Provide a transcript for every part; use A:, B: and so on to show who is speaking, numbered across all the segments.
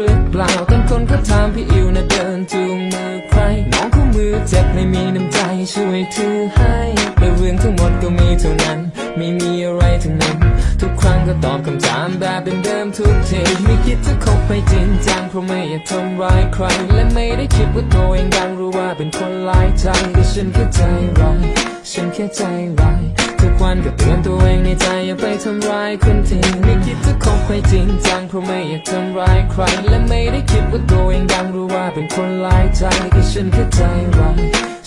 A: หรือเปล่าตั้งคนก็ถามพี่อิวนะเดินจูงมือใครน้องคู่มือเจ็บไม่มีน้ำใจช่วยถือให้แต่เรื่องทั้งหมดก็มีเท่านั้น ไม่มีอะไรทั้งนั้น ก็ตอบคำถามแบบเดิมๆทุกทีไม่คิดจะคบไปจริงจังเพราะไม่อยากทำร้ายใคร และไม่ได้คิดว่าตัวเองดังรู้ว่าเป็นคนหลายใจแต่ฉันแค่ใจร้ายฉันแค่ใจร้ายทุกวันก็เตือนตัวเองในใจอย่าไปทำร้ายคนที่ไม่คิดจะคบใครจริงจังเพราะไม่อยากทำร้ายใคร และไม่ได้คิดว่าตัวเองดังรู้ว่าเป็นคนหลายใจก็ฉันแค่ใจร้าย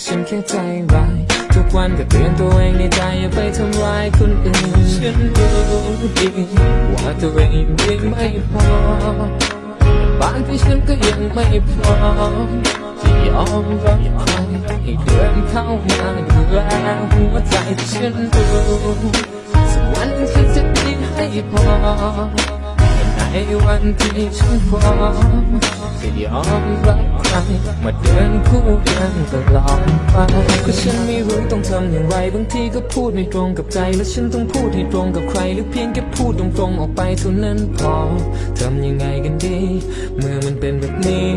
A: ฉันแค่ใจร้าย ทุกวันก็เตือนตัวเองในใจอย่าไปทำร้ายคนอื่น ฉันรู้ดีว่าตัวเองยังไม่พอบางที่ฉันก็ยังไม่พร้อมที่ยอมรับใครให้เดินเข้ามาดูแลหัวใจฉันรู้สักวันฉันจะมีให้พอ ในวันที่ฉันพร้อมจะยอมรับใครมาเดินคู่กันตลอดไปก็ฉันไม่รู้ต้องทำอย่างไรบางทีก็พูดไม่ตรงกับใจ และฉันต้องพูดให้ตรงกับใคร หรือเพียงแค่พูดตรงๆออกไปเท่านั้นพอทำยังไงกันดี เมื่อมันเป็นแบบนี้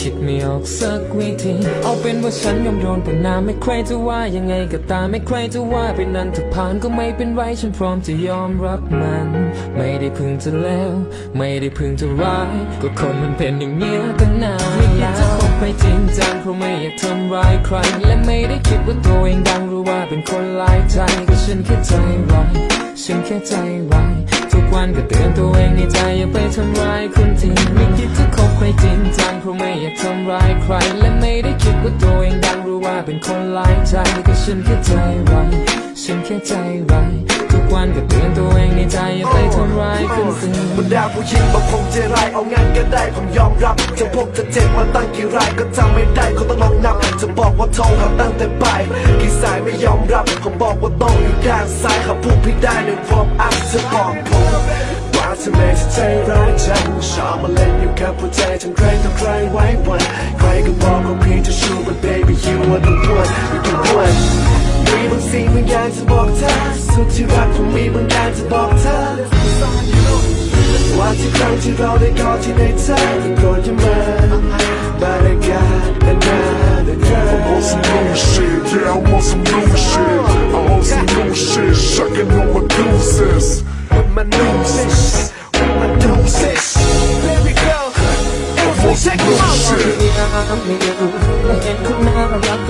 A: คิดไม่ออกสักวิธี เอาเป็นว่าฉันยอมโยนปนาไม่ใครจะว่ายังไงก็ตามไม่ใครจะว่าไปนั้นถ้าผ่านก็ไม่เป็นไรฉันพร้อมจะยอมรับมัน ไม่ได้พึงจะแล้วไม่ได้พึงจะร้ายก็คนมันเป็นอย่างเงี้ยตั้งนานไม่คิดจะคบไปจริงจังเพราะไม่อยากทำร้ายใคร และไม่ได้คิดว่าตัวเองดังหรู้ว่าเป็นคนหลายใจก็ฉันแค่ใจร้ายฉันแค่ใจร้ายทุกวันก็เตือนตัวเองในใจอย่าไปทำร้ายคนจริงไม่คิดจะคบไปจริงจังเพราะไม่อยากทำร้ายใคร และไม่ได้คิดว่าตัวเองดังหรู้ว่าเป็นคนหลายใจก็ฉันแค่ใจร้าย ฉันแค่ใจร้ายทุกวันก็เตือนตัวเองในใจอย่าไปทำร้ายคนอื่น
B: บรรดาผู้หญิงบางคงใจร้ายเอางานก็ได้ผมยอมรับจะพบจะเจ็บมาตั้งกี่รายก็จำไม่ได้ก็ต้องลองนับ จะบอกว่าโทรหาตั้งแต่บ่ายกี่สายไม่ยอมรับผมบอกว่าต้องอยู่ด้านซ้ายหาพูดพี่ได้ในวอร์มอัพจะบอกผมว่าทำไมฉันใจร้ายจังชอบมาเล่นอยู่กับหัวใจทั้งใครต่อใครไว้วันใครก็บอกว่าพี่จะชู but baby you are the one you the one มีบางสิ่งบางอย่างจะบอกเธอสุดที่รักผมมีบางอย่างจะบอกเธอ ว่าที่ครั้งที่เราได้กอดที่ในเธอก็โกรธยังมา But I got another girl
C: I want some new shit, yeah, I want some new shit. I want some new shit, shucking on my deuces.
B: with my noses with my noses Baby girl every check them out
A: พ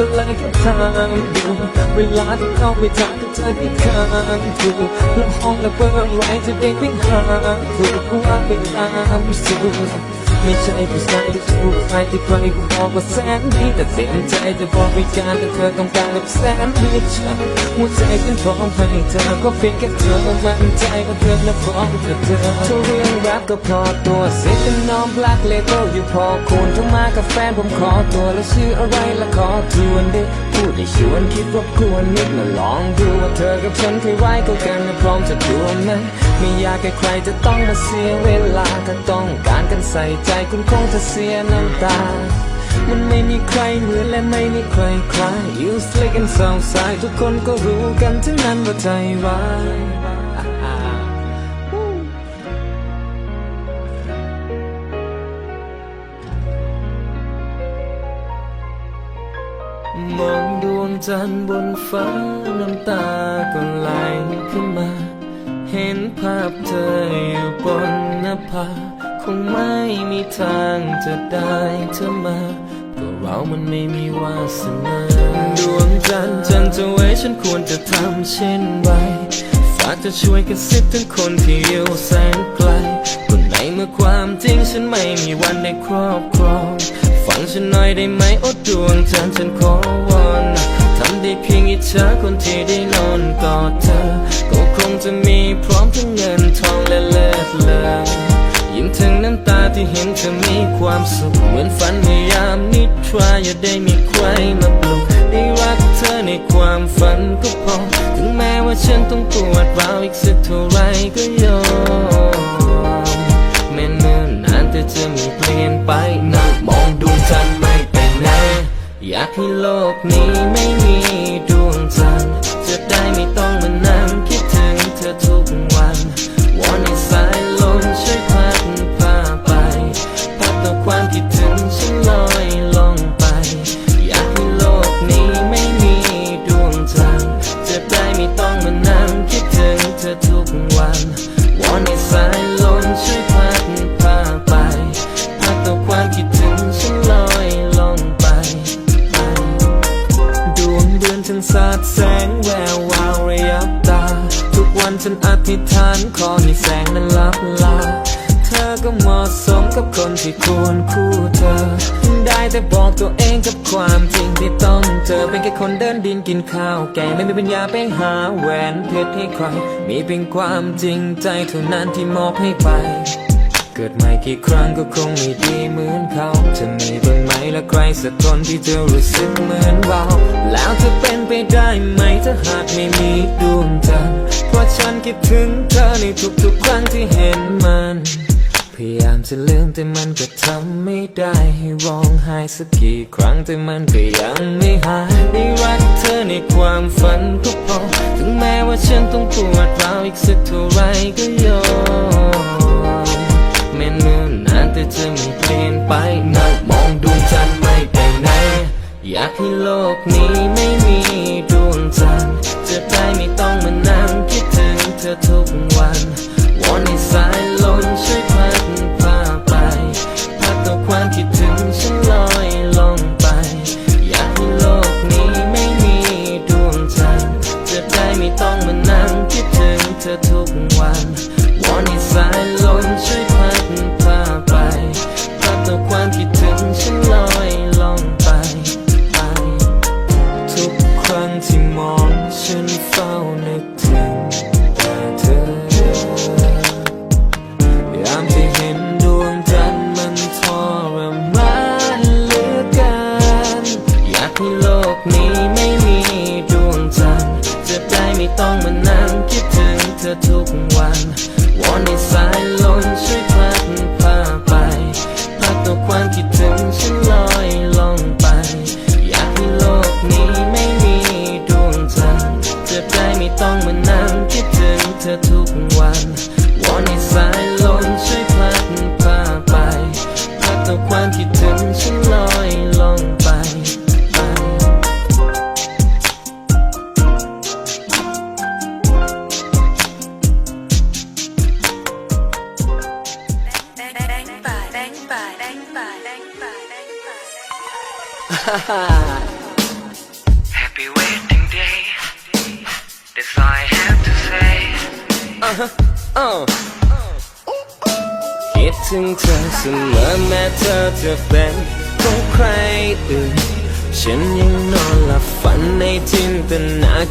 A: ก็เลยแค่ทำอยู่เวลาที่เข้าไปทางก็เจอที่ทางถูกแล้วห้องและเบอร์อะไรจะได้ไม่ห่างถูกว่าไปตามสูตร ไม่ใช่ผู้ชายที่ชูใครที่ใครก็บอกว่าแสนดีแต่เต็มใจจะบอกวิการแต่เธอต้องการแบบแสนดีฉันหัวใจฉันพร้อมให้เธอก็เพียงแค่เธอมั่นใจว่าเธอและพร้อมกับเธอทุกเรื่องรักก็พอตัวเสียเป็นน้อง black label อยู่พอควรต้องมากับแฟนผมขอตัวแล้วชื่ออะไรละขอทวนดิพูดให้ชวนคิดรบกวนนิดมาลองดูว่าเธอกับฉันเคยไว้ก็กันและพร้อมจะดูไหมไม่อยากให้ใครจะต้องมาเสียเวลาถ้าต้องการกันใส่ใจจคุณคงจะเสียน้ำตา มันไม่มีใครเหมือนและไม่มีใครใคล้าย You slick and so s i d ทุกคนก็รู้กันทั้งนั้นว่าใจร้ายมองดวงจันทร์บนฟ้าน้ำตาก็ไหลขึ้นมา เห็นภาพเธออยู่บนหน้าผา คงไม่มีทางจะได้เธอมาก็เรามันไม่มีวาสนาดวงจันทร์จันทร์จะไว้ฉันควรจะทำเช่นไรฝากจะช่วยกันซิบถึงคนที่อยู่แสนไกลคนไหนเมื่อความจริงฉันไม่มีวันได้ครอบครอง ฟังฉันหน่อยได้ไหมโอ้ดวงจันทร์ฉันขอวอนทำได้เพียงอิจฉาคนที่ได้นอนกอดเธอ ก็คงจะมีพร้อมทั้งเงินทองและเลิศเลอ ยิ้มถึงน้ำตาที่เห็นเธอมีความสุขเหมือนฝันในยามนิทราอย่าได้มีใครมาปลุกได้รักเธอในความฝันก็พอถึงแม้ว่าฉันต้องปวดร้าวอีกสักเท่าไรก็ยอมแม้เนิ่นนานแต่จะมีเปลี่ยนไปนั่งมองดวงจันทร์ไม่ไปไหนอยากให้โลกนี้ไม่มีดว ที่ควรคู่เธอ ได้แต่บอกตัวเองกับความจริงที่ต้องเจอเป็นแค่คนเดินดินกินข้าว แกไม่มีปัญญาไปหาแหวนเพชรให้ใคร มีเพียงความจริงใจเท่านั้นที่มอบให้ไป เกิดใหม่กี่ครั้งก็คงไม่ดีเหมือนเขาจะมีบ้างไหมและใครสักคนที่จะรู้สึกเหมือนเรา แล้วจะเป็นไปได้ไหมถ้าหากไม่มีดวงจันทร์เพราะฉันคิดถึงเธอในทุกๆครั้งที่เห็นมัน ยายามจะลืมแต่มันก็ทำไม่ได้ให้ร้องไห้สักกี่ครั้งแต่มันก็ยังไม่หายได้รักเธอในความฝันก็พอถึงแม้ว่าฉันต้องปวดร้าวอีกสักเท่าไรก็ยอมแม้เนิ่นนานแต่จะไม่เปลี่ยนไปนั่งมองดวงจันทร์ไม่ไปไหนอยากให้โลกนี้ไม่มีดวงจันทร์จะได้ไม่ต้องมานั่งคิดถึงเธอทุกวัน ความคิดถึงฉัน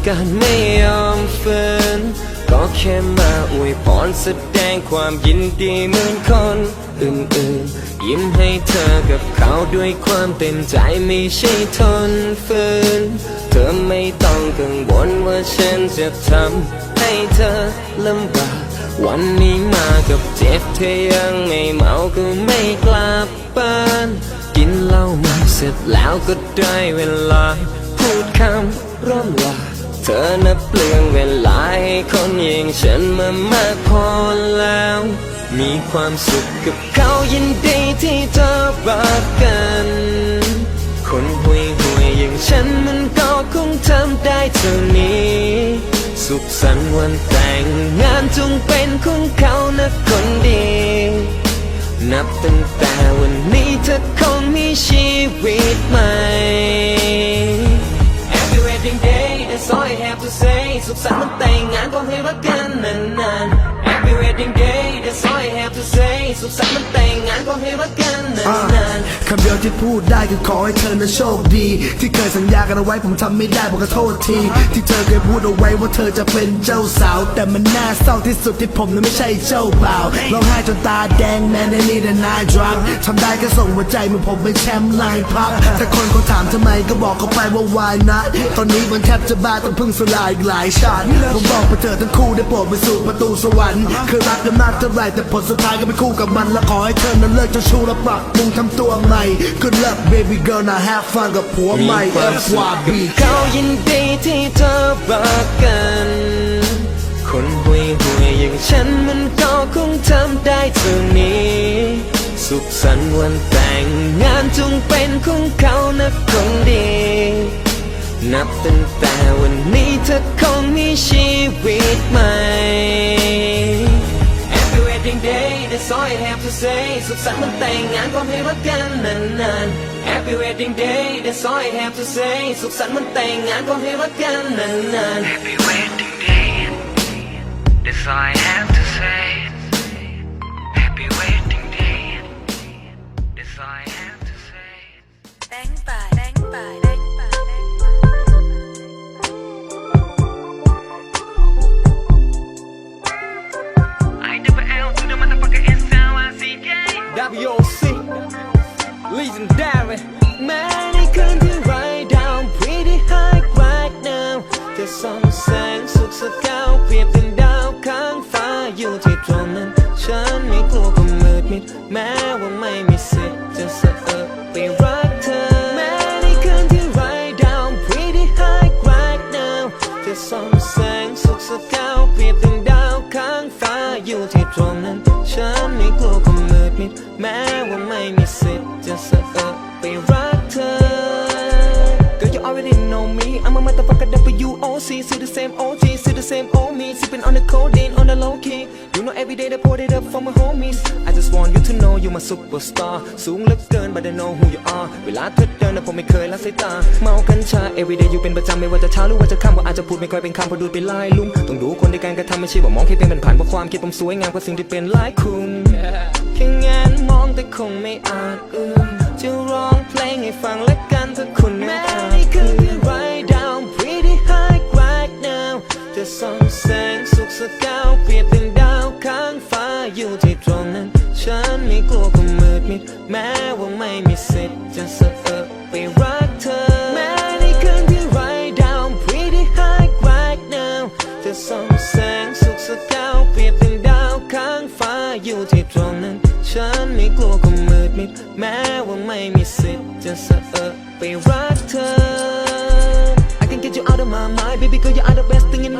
A: าการไม่ยอมฝืนก็แค่มาอวยพรแสดงความยินดีเหมือนคนอื่นๆ ยิ้มให้เธอกับเขาด้วยความเต็มใจไม่ใช่ทนฝืน เธอไม่ต้องกังวลว่าฉันจะทำให้เธอลำบาก วันนี้มากับเจ็บเธอยังไม่เมาก็ไม่กลับบ้าน กินเหล้ามาเสร็จแล้วก็ได้เวลา พูดคำร่ำลา อนับเปลืองเวลาให้คนอย่างฉันมามากพอแล้ว มีความสุขกับเขายินดีที่เธอรักกัน คนห่วยห่วยๆอย่างฉันมันก็คงทำได้เท่านี้ สุขสันต์วันแต่งงานจงเป็นของเขานะคนดี นับตั้งแต่วันนี้เธอคงมีชีวิตใหม่ day that's all I have to say สุขสันต์วันแต่งงานขอให้รักกันนานๆ Happy wedding day that's all I have to say สุขสันต์วันแต่งงานขอให้รักกันน
B: อ่าา
A: นๆ
B: คำเดียวที่พูดได้คือขอให้เธอนั้นโชคดี ที่เคยสัญญากันเอาไว้ผมทำไม่ได้ผมขอโทษที ที่เธอเคยพูดเอาไว้ว่าเธอจะเป็นเจ้าสาว แต่มันน่าเศร้าที่สุดที่ผมนั้นไม่ใช่เจ้าบ่าวร้องไห้จนตาแดงแมนในนี่แต่นายดรักทำได้แค่ส่งหัวใจเมื่อผมเป็นแชมป์ไลน์พักแต่คนเขาถามทำไมก็บอกเขาไปว่า why not ตอนนี้มันแทบจะบ้าต้องพึ่งสลายอีกหลายชาติผมบอกไปเธอทั้งคู่ได้โปรดไปสู่ประตูสวรรค์เคยรักกันมากเท่าไหร่แต่ผลสุดท้ายก็ไม่คู่กับมัน และขอให้เธอนั้นเลิกเจ้าชู้และปรับปรุงทำตัวใหม่ Good luck baby girl now have fun กับผัวใหม่
A: มีความสุขกับ
B: FYB
A: เขายินดีที่เธอรักกัน คนห่วยห่วยๆอย่างฉันมันก็คงทำได้เท่านี้ สุขสันต์วันแต่งงานจงเป็นของเขานะคนดี นับตั้งแต่วันนี้เธอคงมีชีวิตใหม่ Happy wedding day that's all I have to say สุขสันต์วันแต่งงานขอให้รักกันนานๆ Happy wedding day that's all I have to say สุขสันต์วันแต่งงานขอให้รักกันนานๆ
D: Happy wedding day. That's all I have to say. Happy wedding day. all I have
A: Legendary แม้ในคืนที่ right down pretty high right now จะส่องแสงสุขสกาวเปรียบดังดาวข้างฟ้าอยู่ที่ตรงนั้นฉันไม่กลัวความมืดมิดแม้ว่าไม่มีสิทธิ์จะสะเอิบไปรักเธอแม้ในคืนที่ right down pretty high right now จะส่องแสงสุขสกาวเปรียบดังดาวข้างฟ้าอยู่ที่ตรงนั้นฉันไม่กลัวควา มิดแม้ว่าไม่มีสิทธิ์จะสะเอิบไปรักเธอ Girl, you already know me. I'm a motherfucker W-O-C. See the same OG, see the same old me. Sipping on the codeine on the low key. You know every day they pour it up for my homies. I just want you to know you're my superstar. สูงเหลือเกิน but I know who you are. เวลาเธอเดินนะผมไม่เคยละสายตา เมากัญชา everyday อยู่เป็นประจำไม่ว่าจะเช้าหรือว่าจะค่ำว่าอาจจะพูดไม่ค่อยเป็นคำเพราะดูดไปลายลุ่มต้องดูคนในการกระทำไม่ใช่ว่ามองแค่เพียงเป็นผ่านเพราะความคิดผมสวยงามกว่าสิ่งที่เป็นหลายคุณ ค่งานมองแต่คงไม่อาจเอื้อมจะร้องเพลงให้ฟังและกันถ้าคุณไม่อาจคืน right down pretty high right now จะส่องแสงสุขสกาวเปรียบดังดาวข้างฟ้าอยู่ที่ตรงนั้น ฉันไม่กลัวความมืดมิดแม้ว่าไม่มีสิทธิ์จะสะเอิบไปรักเธอแม้ในคืนที่ right down pretty high right now จะส่องแสงสุขสกาวเปรียบดังดาวข้างฟ้าอยู่ที่ตรง แม้ว่าไม่มีสิทธิ์จะสะเอิบไปรัก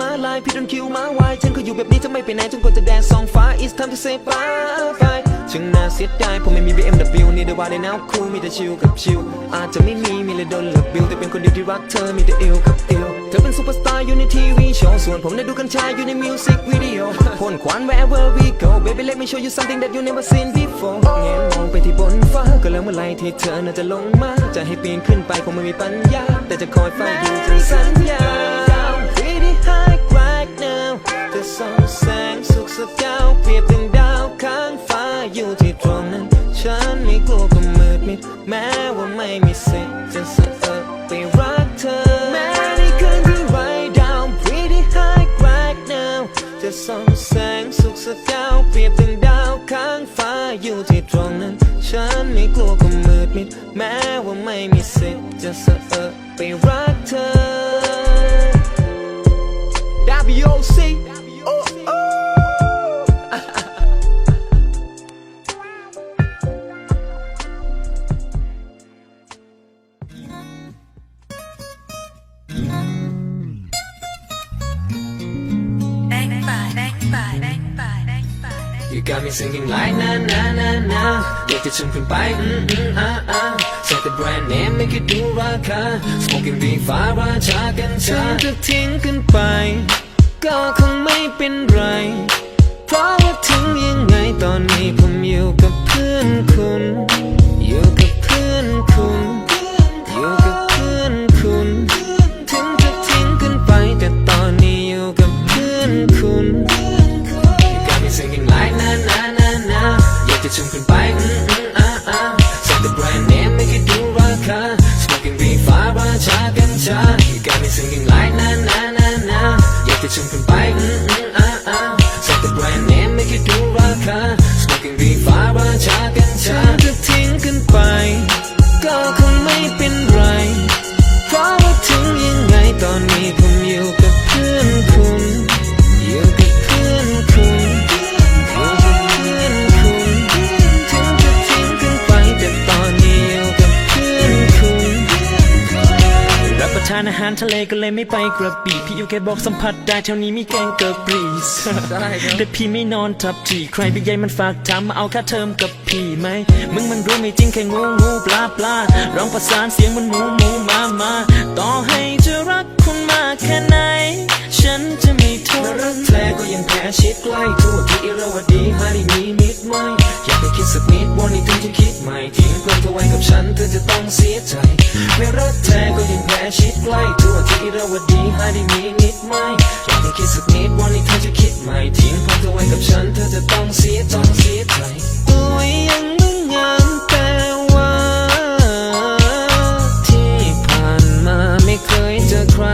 A: best thing in my life พี่ don't kill my wife ฉันก็อยู่แบบนี้จะไม่ไปไหนจนกว่าจะแดนสองฟ้า It's time to say bye bye ช่างน่าเสียดายผมไม่มี BMW นี่ไดว่าได้ now cool มีแต่ชิลกับชิลอาจจะไม่มีมีเลยโดนเลิกบิลแต่เป็นคนเดียวที่รักเธอมีแต่เอวกับเอวเธอเป็นซูเปอร์สตาร์อยู่ในทีวีโชว์ส่วนผมได้ดูกัญชาอยู่ในมิวสิกวิดีโอพ่นควัน wherever we go baby let me show you something that you never seen before เงยมองไปที่บนฟ้าก็แล้วเมื่อไหรที่เธอน่าจะลงมาจะให้ปีนขึ้นไปคงไม่มีปัญญาแต่จะคอยเฝ้าดูจนสัญญา ส่องแสงสุขสกาวเปรียบดังดาวข้างฟ้าอยู่ที่ตรงนั้น ฉันไม่กลัวความมืดมิดแม้ว่าไม่มีสิทธิ์จะสะเอิบไปรักเธอ แม้ในคืนที่ right down pretty high right now จะส่องแสงสุขสกาวเปรียบดังดาวข้างฟ้าอยู่ที่ตรงนั้น ฉันไม่กลัวความมืดมิดแม้ว่าไม่มีสิทธิ์จะสะเอิบไปรักเธอ WOC
E: bang
A: You got me singing like na na na na อยากจะชมขึ้นไปอืมอืมอ่าอ่าใส่แต่แบรนด์เนมไม่คิดดูราคา Smoking บีฟ้าราชากันชาจะทิ้งกันไป ก็คงไม่เป็นไร เพราะว่าถึงยังไงตอนนี้ผมอยู่กับเพื่อนคุณ อยู่กับเพื่อนคุณ ก็เล
F: ยไม่ไปกระบี่พี่อยู่แค่บอกสัมผัสได้แถวนี้มีแกงเกอร์บรีสแต่พี่ไม่นอนทับที่ใครพี่ใหญ่มันฝากถามมาเอาค่าเทอมกับพี่ไหมมึงมันรู้ไม่จริงแค่งูงูปลาปลาร้องประสานเสียงมันหมูหมูมามาต่อให้จะรักคุณมากแค่ไหน ฉันจะไม่ท
A: นรักแท้ก็ยังแพ้ชิดใกล้ทั่วที่ราวดีมาได้มีมิดไม่อยากไปคิดสักนิดวันนี้ถึงจะคิดใหม่ทิ้งเพื่อเธอไว้กับฉันเธอจะต้องเสียใจ ไม่รักแท้ก็ยังแพ้ชิดใกล้ทั่วที่ราวดีมาได้มีมิดไม่อยากไปคิดสักนิดวันนี้เธอจะคิดใหม่ทิ้งเพื่อเธอไว้กับฉันเธอจะต้องเสียต้องเสียใจ
F: โอ้ยยังมึ
A: งยังแต่ว่าที่ผ่านมาไม่เคยเจอใคร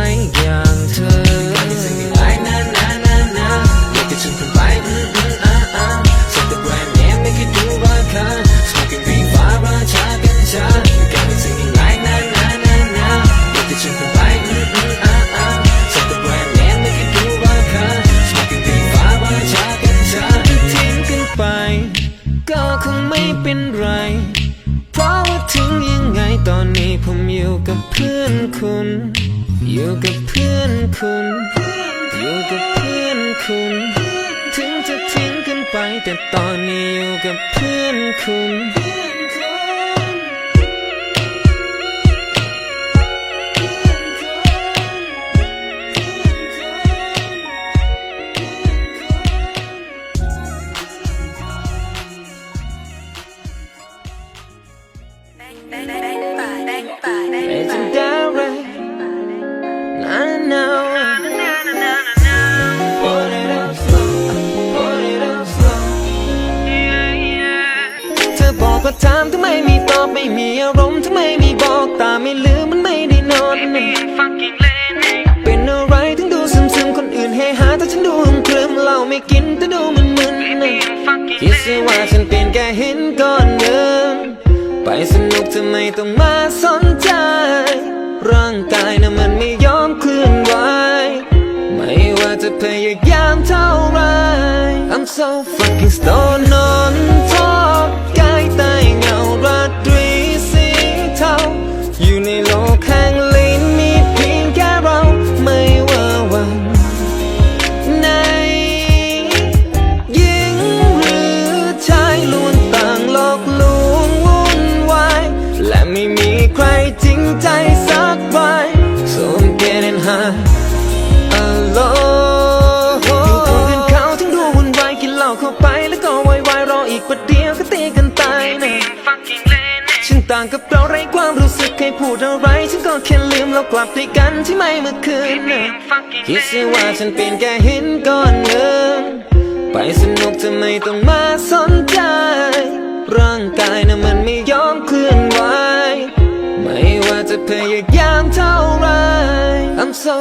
A: คุณ อยู่กับเพื่อนคุณอยู่กับ ฉันดูมครึมเหล่าไม่กินแต่ดูมึนมึนคิดซะว่าฉันเปลี่ยนแค่ห็นก่อนหนึ่งไปสนุกทำไมต้องมาสนใจ ร่างกายน่ะมันไม่ยอมเคลื่อนไหวไม่ว่าจะพยายามเท่าไร I'm so fucking stoned พูดอะไรฉันก็แค่ลืมแล้วกลับไปกันที่ไม่เมื่อคืนคิดเสีว่าฉันเป็นแค่หินก้อนหนึ่งไปสนุกทำไมต้องมาสนใจ ร่างกายน่ะมันไม่ยอมเคลื่อนไหวไม่ว่าจะพยายามเท่าไร I'm so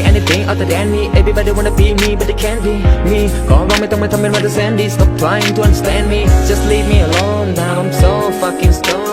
A: anything other than me. Everybody wanna be me, but they can't be me. ก็ร้องไม่ต้องมาทำเป็นว่าจะแซนดี้ Stop trying to understand me. Just leave me alone now I'm so fucking stoned.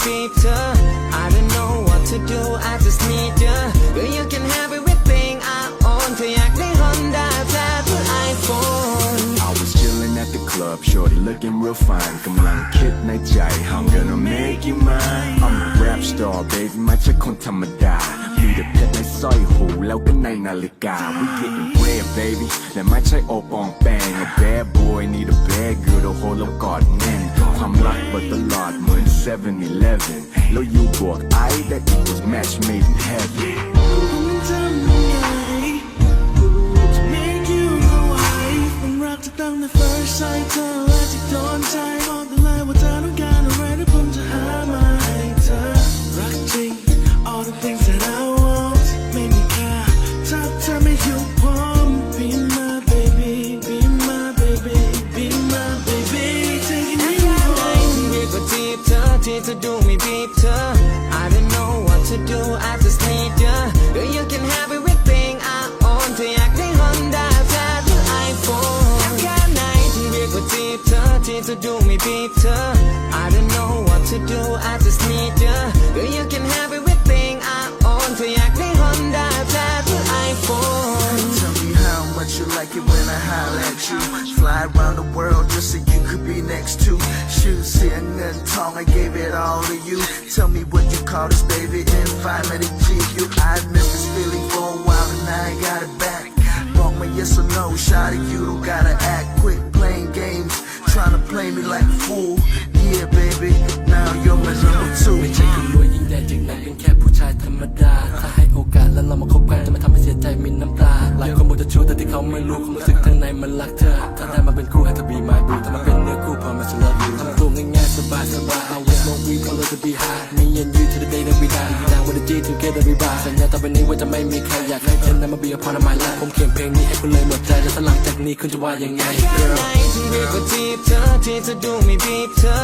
A: จะดูไม่บีบเธอ I don't know what to do I just need ya Girl you can have everything I own เธออยากได้ Honda แต่หรือ iPhone I
C: was chilling at the club, shorty looking real fine. กำลังคิดในใจ I'm gonna make you mine. I'm a rap star, baby ไม่ใช่คนธรรมดา มีแต่เพชรในสร้อยหูแล้วก็ในนาฬิกา We getting bread, baby และไม่ใช่โอปองแปง A bad boy need a bad girl to hold แล้วกอดแน่นความรักเปิดตลอดเหมือน 7-Eleven แล้วยูบวก I that equals match made in heaven
G: จะ make you my wife มันรักจะตั้งแต่ first sight เธอและที่โดนใจบอกได้เลยว่าเธอต้องการอะไรและผมจะหามาให้เธอรักจริง all the things that I อ
A: ที่จะดูไม่บีบเธอ I don't know what to do I just need ya Girl you can have everything I own เธออยากได้ Honda แต่หรือ iPhone แค่ไหนที่เรียกว่าจีบเธอที่จะดูไม่บีบเธอ I don't know what to do I just need ya Girl you can have I
G: holler at you. Fly around the world just so you could be next to. Shoes, sitting and tongue, I gave it all to you. Tell me what you call this, baby, me to give you. I miss this feeling for a while and I got it back. Wrong my yes or no, shot you don't gotta act quick playing games. Trying to play me like a fool. Yeah, baby, now you're my number two.
H: ไม่ใช่คนรวยยิ่งใหญ่จึงนั้นเป็นแค่ผู้ชายธรรมดา ถ้าให้โอกาสแล้วเรามาคบกันจะไม่ทำให้เสียใจมีน้ำตา หลายคนบอกจะชู้แต่ที่เขาไม่รู้ความรู้สึกข้างในมันรักเธอ ถ้าได้มาเป็นคู่ให้เธอ be my boo ถ้ามาเป็นเนื้อคู่พอมาจะ love you ทำตัวง่ายๆสบายสบาย I always smoke weed all to be high me and you to the day that we die you down with a G together we rise สัญญาต่อไปนี้ว่าจะไม่มีใครอยากให้ฉันนั้นมาเบียร์พอนมาลาผมเขียนเพลงนี้ให้คุณเลยหมดใจแล้วสลังจากนี้คุณจะว่ายังไง girl
A: ที่เรียกว่บเธอที่จะดูไม่บีบเธอ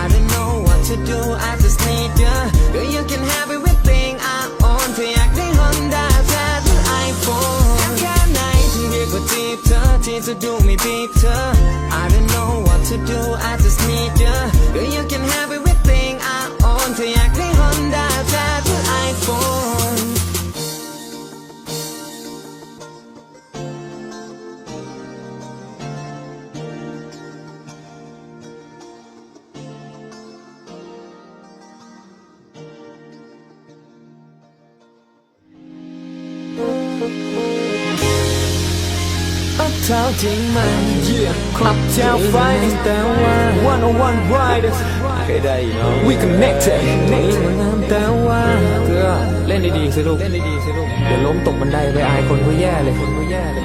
A: I don't know what to do I just need you girl you can have everything I own เธออยากได้ Honda แทน iPhone แค่ไหนที่เรียกว่าจีบเธอที่จะดูไม่บีบเธอ I don't know what to do I just need you girl you can have everything I own เธออยากได้ Honda แทน for เท้าทิ้งมันอัพเท้าไฟแต่ว่า one on one ride เคยได้เนาะ we connected นี่มันน้ำแต่ว่าเกลือเล่นดีๆสิลูกเล่นดีๆสิลูกเดี๋ยวล้มตกบันไดไปอายคนก็แย่เลยคนก็แย่เลย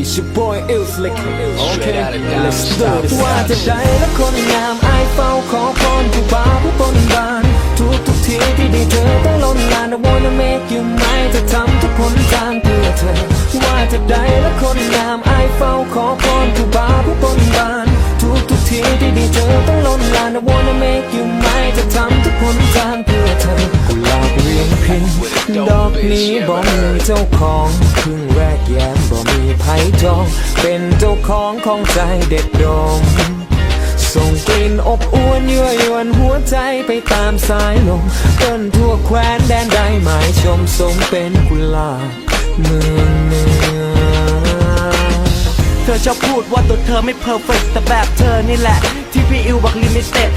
A: It's your boy Ill Slick Okay let's do this ว่าจะได้และคนงามไอายเฝ้าขอพรผู้บ่าวผู้บนบานทุกทุกทีที่ได้เจอต้องล้นลาน I wanna make you mine จะทำทุกผลทางเพื่อเธอ ว่าจะได้และคนงามไอายเฝ้าขอพรผู้บ่าวผู้บนบาน ทุกทุกทีที่ได้เจอต้องล้นลาน I wanna make you mine จะทำทุกผลางเพื่อเธอกุหลาบเรียงพินดอกนี้บ่มีเจ้าของครึ่งแรกแย้มบ่มีไผ่จอง เป็นเจ้าของของใจเด็ดดมส่งกลิ่นอบอวนยั่วยวนหัวใจไปตามสายลมเดินทั่วแคว้นแดนใดหมายชมสมเป็นกุหลาบเมืองเนือ
I: เธอชอบพูดว่าตัวเธอไม่เพอร์เฟกแต่แบบเธอนี่แหละ ที่พี่อิวบอกลิมิเต็ด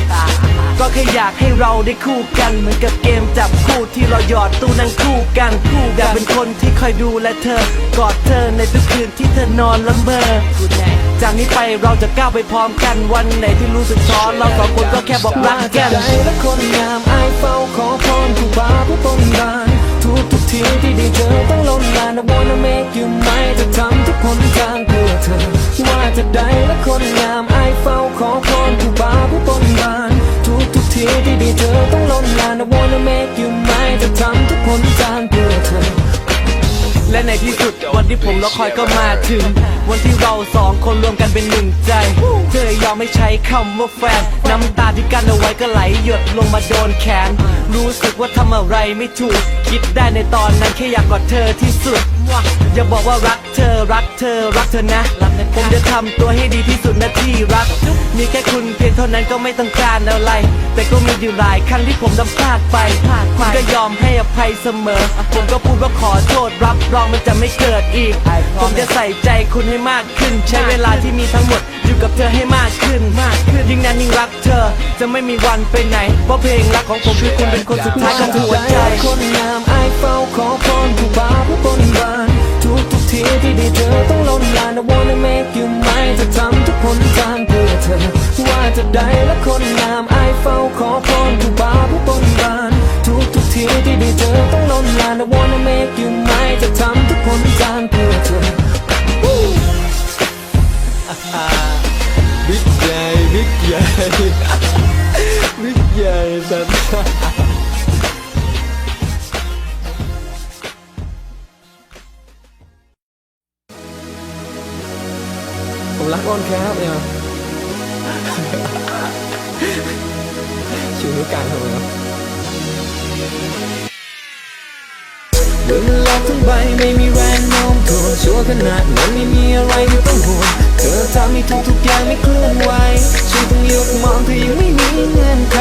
I: ก็แค่อยากให้เราได้คู่กัน เหมือนกับเกมจับคู่ที่เราหยอดตู้นั่งคู่กันคู่อยากเป็นคนที่คอยดูแลเธอ กอดเธอในทุกคืนที่เธอนอนละเมอจากนี้ไปเราจะก้าวไปพร้อมกันวันไหนที่รู้สึกท้อเราสองคนก็แค่บอกรักกัน
A: ใจและคนงามไอายเฝ้าขอพรผู้บาผู้บนบาน ทุกทุกทีที่ได้เจอต้องล้นลาน I wanna make you mine จะทำทุกคนทางเพื่อเธอ ว่าจะได้และคนงามไอเฝ้าขอพรผู้บาผู้บนบาน ทุกทุกทีที่ได้เจอต้องล้นลาน I wanna make you mine จะทำทุกคนทางเพื่อเธอ
I: และในที่สุดวันที่ผมรอคอยก็มาถึง วันที่เราสองคนรวมกันเป็นหนึ่งใจ เธอยอมไม่ใช้คำว่าแฟน น้ำตาที่กั้นเอาไว้ก็ไหลหยดลงมาโดนแขน รู้สึกว่าทำอะไรไม่ถูก คิดได้ในตอนนั้นแค่อยากกอดเธอที่สุดอย่าบอกว่ารักเธอรักเธอรักเธอนะ ผมจะทำตัวให้ดีที่สุดนะที่รัก มีแค่คุณเพียงเท่านั้นก็ไม่ต้องการอะไร แต่ก็มีอยู่หลายครั้งที่ผมทำพลาดไปคุณก็ยอมให้อภัยเสมอ ผมก็พูดว่าขอโทษรับรองมันจะไม่เกิดอีก ผมจะใส่ใจคุณให้มากขึ้น ใช้เวลาที่มีทั้งหมดอยู่กับเธอให้มากขึ้นมากขึ้นยิ่งนานยิ่งรักเธอ จะไม่มีวันไปไหน เพราะเพลงรักของผมคือคุณเป็นคนสุดท้ายของหัวใจ
A: คนงามไอเฝ้าขอพรผู้บ่าวผู้บนบานทุกทุก ทีที่ได้เจอต้องล้นลาน I wanna make you mine จะทำทุกคนทางเพื่อเธอ ว่าจะได้และคนงามไอเฝ้าขอพรผู้บ่าวผู้บนบาน ทุกทุกทีที่ได้เจอต้องล้นลาน I wanna make you mine จะทำทุกคนทางเพื่อเธอบิ๊กใหญ่บิ๊กใหญ่บิ๊กใหญ่สัส ผมรักอ้อนครับเนี่ยชูนิ้วกลางทำไมวะเดินโลกทั้งใบไม่มีแรงโน้มถ่วงชั่วขนาดนั้นไม่มีอะไรที่ต้องห่วง เธอทำให้ทุกทุกๆอย่างไม่เคลื่อนไหวฉันต้องยุดมองเธอยังไม่มีเงื่อนไข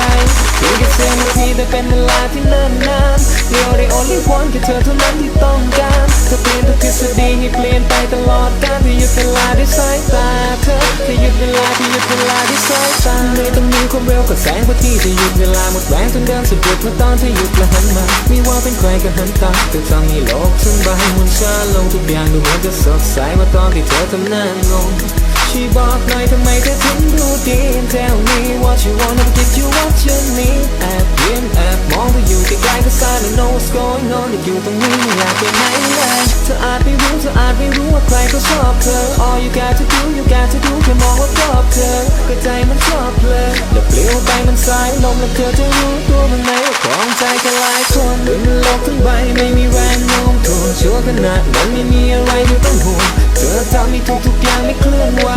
A: เพียงแค่เสี้ยวนาทีแต่เป็นเวลาที่เนิ่นนานเดียวได้ only one แค่เธอเท่านั้นที่ต้องการเธอเปลี่ยนทุกทฤษฎีให้เปลี่ยนไปตลอดกาลที่หยุดเวลาด้วยสายตาเธอที่หยุดเวลาที่หยุดเวลาด้วยสายตาไม่ต้องมีความเร็วกับแสงพระที่จะหยุดเวลาหมดแรงจนเดินสะดุดเมื่อตอนที่หยุดและหันมาไม่ว่าเป็นใครก็หันตาเธอทำให้โลกทั้งใบหมุนช้าลงทุกอย่างดูเหมือนจะสดใสเมื่อตอนที่เธอทำหน้างง ช่วยบอกหน่อยทำไมเธอถึงดูดี Tell me what you want I'll give you what you need แอบเยียนแอบมองเธออยู่ไกล้ๆก็ซ่า I know what's going on แต่อยู่ตรงนี้อยากไปไหนเลยเธออาจไม่รู้เธออาจไม่รู้ว่าใครก็ชอบเธอ All you got to do you got to do แค่มองว่ารอบเธอก็ใจมันชอบเพลินแล้วเปลี่ยวไปมันสายลมแล้วเธอจะรู้ตัวมันไหมว่าของใจแค่หลายคนบนโลกทั้งใบไม่มีแรงโน้มถ่วงชั่วขนาดนั้นไม่มีอะไรที่ต้องห่วงเธอทำให้ทุกทุกๆอย่างไม่เคลื่อนไหว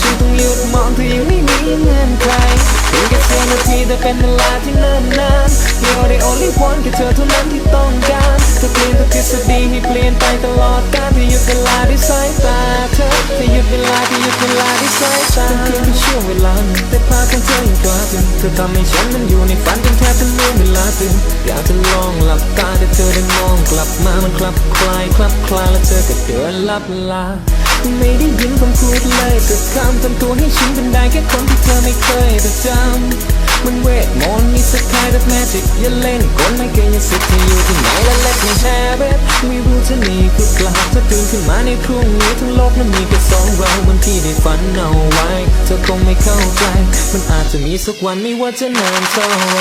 A: ฉันต้องหยุดมองเธอยังไม่มีเงื่อนไขเพียงแค่เสี้ยวนาทีแต่เป็นเวลาที่เนิ่นนานเดียวได้ only one แค่เธอเท่านั้นที่ต้องการเธอเปลี่ยนทุกทฤษฎีให้เปลี่ยนไปตลอดกาลที่หยุดเวลาด้วยสายตาเธอที่หยุดเวลาที่หยุดเวลาด้วยสายตาเพียงแค่ช่วงเวลาหนึ่งแต่ภาพของเธอยังกว่าถึงเธอทำให้ฉันมันอยู่ในฝันจนแทบจะลืมเวลาตื่นอยากจะลองหลับตาแต่เธอได้มองกลับมามันคลับคลายคลับคลายแล้วเธอก็เดินลับลา ไม่ได้ยินคำพูดเลยสักคำทำตัวให้ฉันเป็นได้แค่คนที่เธอไม่เคยจะจำมันเวทมนต์มีสักคายแบบแมจิกอย่าเล่นกลไม่เกยอย่าสิทธิ์ที่อยู่ที่ไหนและ let me have it ไม่รู้จะหนีคือเปล่าถ้าตื่นขึ้นมาในพรุ่งนี้ทั้งโลกนั้นมีแค่สองเราเหมือนที่ได้ฝันเอาไว้ เธอคงไม่เข้าใจ มันอาจจะมีสักวันไม่ว่าจะนานเท่าไหร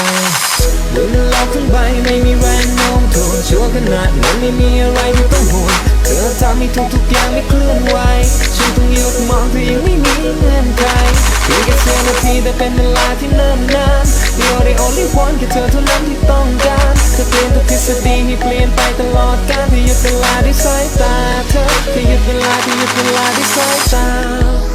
A: บนโลกทั้งใบไม่มีแรงโน้มถ่วงชั่วขนาดนั้นไม่มีอะไรที่ต้องห่วง เธอทำให้ทุกทุกอย่างไม่เคลื่อนไหวฉันต้องหยุดมองเธอยังไม่มีเงื่อนไขเพียงแค่เสี้ยนาทีแต่เป็นเวลาที่เนิ่นนาน You're the only one แค่เธอเท่านั้นที่ต้องการเธอเปลี่ยนทุกทฤษฎีให้เปลี่ยนไปตลอดกาลเธอหยุดเวลาด้วยสายตาเธอเธอหยุดเวลาเธอหยุดเวลาด้วยสายตา